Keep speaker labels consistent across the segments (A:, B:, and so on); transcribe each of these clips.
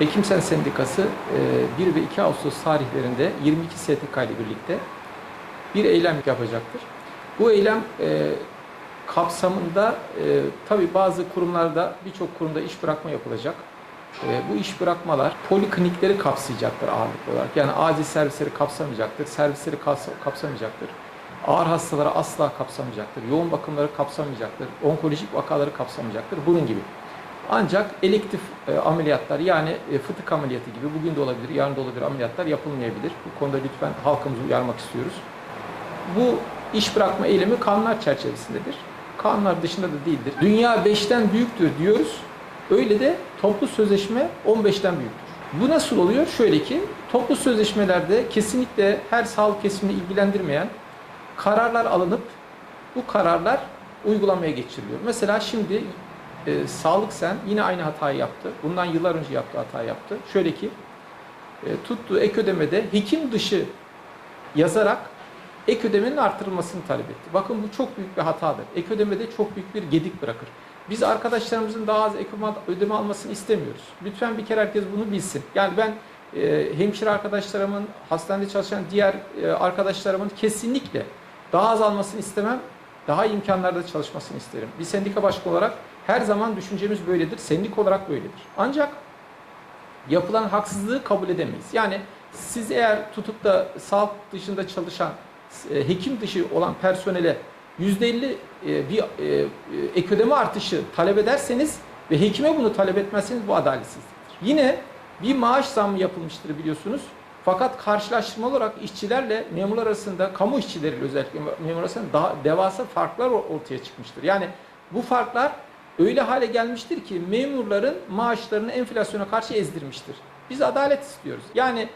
A: Hekimsen Sendikası e, 1 ve 2 Ağustos tarihlerinde 22 STK ile birlikte bir eylem yapacaktır. Bu eylem e, kapsamında e, tabi bazı kurumlarda birçok kurumda iş bırakma yapılacak. E, bu iş bırakmalar poliklinikleri kapsayacaktır ağırlıklı olarak. Yani acil servisleri kapsamayacaktır, servisleri kapsa- kapsamayacaktır. Ağır hastaları asla kapsamayacaktır, yoğun bakımları kapsamayacaktır, onkolojik vakaları kapsamayacaktır, bunun gibi. Ancak elektif e, ameliyatlar yani e, fıtık ameliyatı gibi bugün de olabilir, yarın da olabilir ameliyatlar yapılmayabilir. Bu konuda lütfen halkımızı uyarmak istiyoruz. Bu iş bırakma eylemi kanunlar çerçevesindedir. Kanunlar dışında da değildir. Dünya 5'ten büyüktür diyoruz. Öyle de toplu sözleşme 15'ten büyüktür. Bu nasıl oluyor? Şöyle ki toplu sözleşmelerde kesinlikle her sağlık kesimini ilgilendirmeyen kararlar alınıp bu kararlar uygulamaya geçiriliyor. Mesela şimdi e, Sağlık Sen yine aynı hatayı yaptı. Bundan yıllar önce yaptığı hatayı yaptı. Şöyle ki e, tuttuğu ek ödemede hekim dışı yazarak ek ödemenin artırılmasını talep etti. Bakın bu çok büyük bir hatadır. Ek ödemede çok büyük bir gedik bırakır. Biz arkadaşlarımızın daha az ek ödeme almasını istemiyoruz. Lütfen bir kere herkes bunu bilsin. Yani ben e, hemşire arkadaşlarımın, hastanede çalışan diğer e, arkadaşlarımın kesinlikle daha az almasını istemem. Daha iyi imkanlarda çalışmasını isterim. Bir sendika başkanı olarak her zaman düşüncemiz böyledir. Sendika olarak böyledir. Ancak yapılan haksızlığı kabul edemeyiz. Yani siz eğer tutup da sağlık dışında çalışan, e, hekim dışı olan personele %50 e, bir e, ek ödeme artışı talep ederseniz ve hekime bunu talep etmezseniz bu adaletsizliktir. Yine bir maaş zammı yapılmıştır biliyorsunuz. Fakat karşılaştırma olarak işçilerle memurlar arasında, kamu işçileriyle özellikle memur arasında daha devasa farklar ortaya çıkmıştır. Yani bu farklar öyle hale gelmiştir ki memurların maaşlarını enflasyona karşı ezdirmiştir. Biz adalet istiyoruz. Yani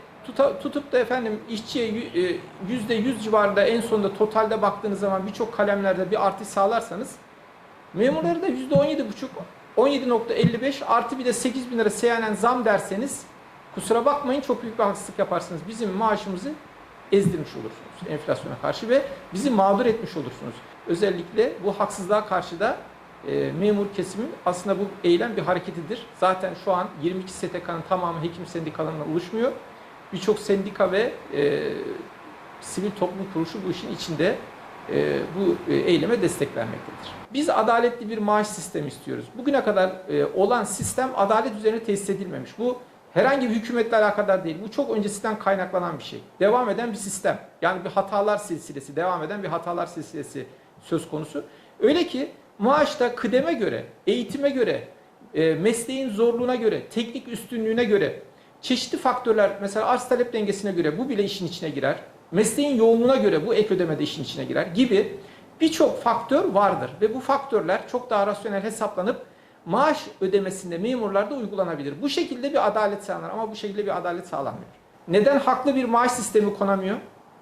A: tutup da efendim işçiye e, yüzde yüz civarında en sonunda totalde baktığınız zaman birçok kalemlerde bir artış sağlarsanız memurları da yüzde on yedi buçuk 17.55 artı bir de 8 bin lira seyyanen zam derseniz kusura bakmayın çok büyük bir haksızlık yaparsınız. Bizim maaşımızı ezdirmiş olursunuz enflasyona karşı ve bizi mağdur etmiş olursunuz. Özellikle bu haksızlığa karşı da e, memur kesimin aslında bu eylem bir hareketidir. Zaten şu an 22 STK'nın tamamı hekim sendikalarından oluşmuyor. Birçok sendika ve e, sivil toplum kuruluşu bu işin içinde e, bu e, eyleme destek vermektedir. Biz adaletli bir maaş sistemi istiyoruz. Bugüne kadar e, olan sistem adalet üzerine tesis edilmemiş. Bu herhangi bir hükümetle alakadar değil. Bu çok öncesinden kaynaklanan bir şey. Devam eden bir sistem. Yani bir hatalar silsilesi, devam eden bir hatalar silsilesi söz konusu. Öyle ki maaşta kıdeme göre, eğitime göre, e, mesleğin zorluğuna göre, teknik üstünlüğüne göre, çeşitli faktörler mesela arz talep dengesine göre bu bile işin içine girer. Mesleğin yoğunluğuna göre bu ek ödeme de işin içine girer gibi birçok faktör vardır ve bu faktörler çok daha rasyonel hesaplanıp maaş ödemesinde memurlarda uygulanabilir. Bu şekilde bir adalet sağlanır ama bu şekilde bir adalet sağlanmıyor. Neden haklı bir maaş sistemi konamıyor?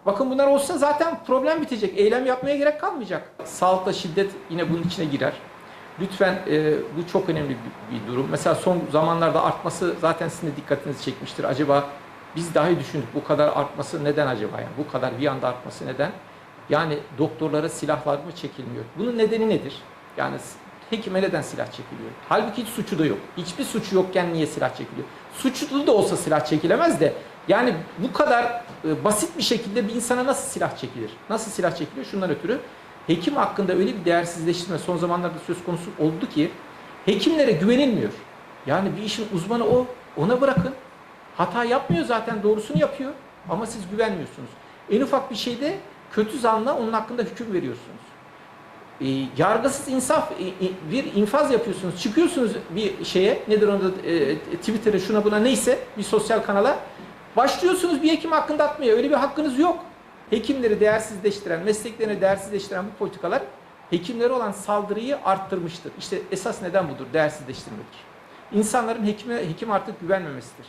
A: Bakın bunlar olsa zaten problem bitecek. Eylem yapmaya gerek kalmayacak. Sağlıkta şiddet yine bunun içine girer. Lütfen e, bu çok önemli bir, bir durum. Mesela son zamanlarda artması zaten sizin de dikkatinizi çekmiştir. Acaba biz dahi düşündük bu kadar artması neden acaba? Yani bu kadar bir anda artması neden? Yani doktorlara silahlar mı çekilmiyor? Bunun nedeni nedir? Yani hekime neden silah çekiliyor? Halbuki hiç suçu da yok. Hiçbir suçu yokken niye silah çekiliyor? Suçlu da olsa silah çekilemez de yani bu kadar e, basit bir şekilde bir insana nasıl silah çekilir? Nasıl silah çekiliyor? Şundan ötürü hekim hakkında öyle bir değersizleştirme son zamanlarda söz konusu oldu ki hekimlere güvenilmiyor. Yani bir işin uzmanı o. Ona bırakın. Hata yapmıyor zaten doğrusunu yapıyor ama siz güvenmiyorsunuz. En ufak bir şeyde kötü zanla onun hakkında hüküm veriyorsunuz. E, yargısız insaf e, e, bir infaz yapıyorsunuz. Çıkıyorsunuz bir şeye nedir onu da e, Twitter'a şuna buna neyse bir sosyal kanala başlıyorsunuz bir hekim hakkında atmaya. Öyle bir hakkınız yok. Hekimleri değersizleştiren, mesleklerini değersizleştiren bu politikalar hekimlere olan saldırıyı arttırmıştır. İşte esas neden budur, değersizleştirmedir. İnsanların hekime, hekim artık güvenmemesidir.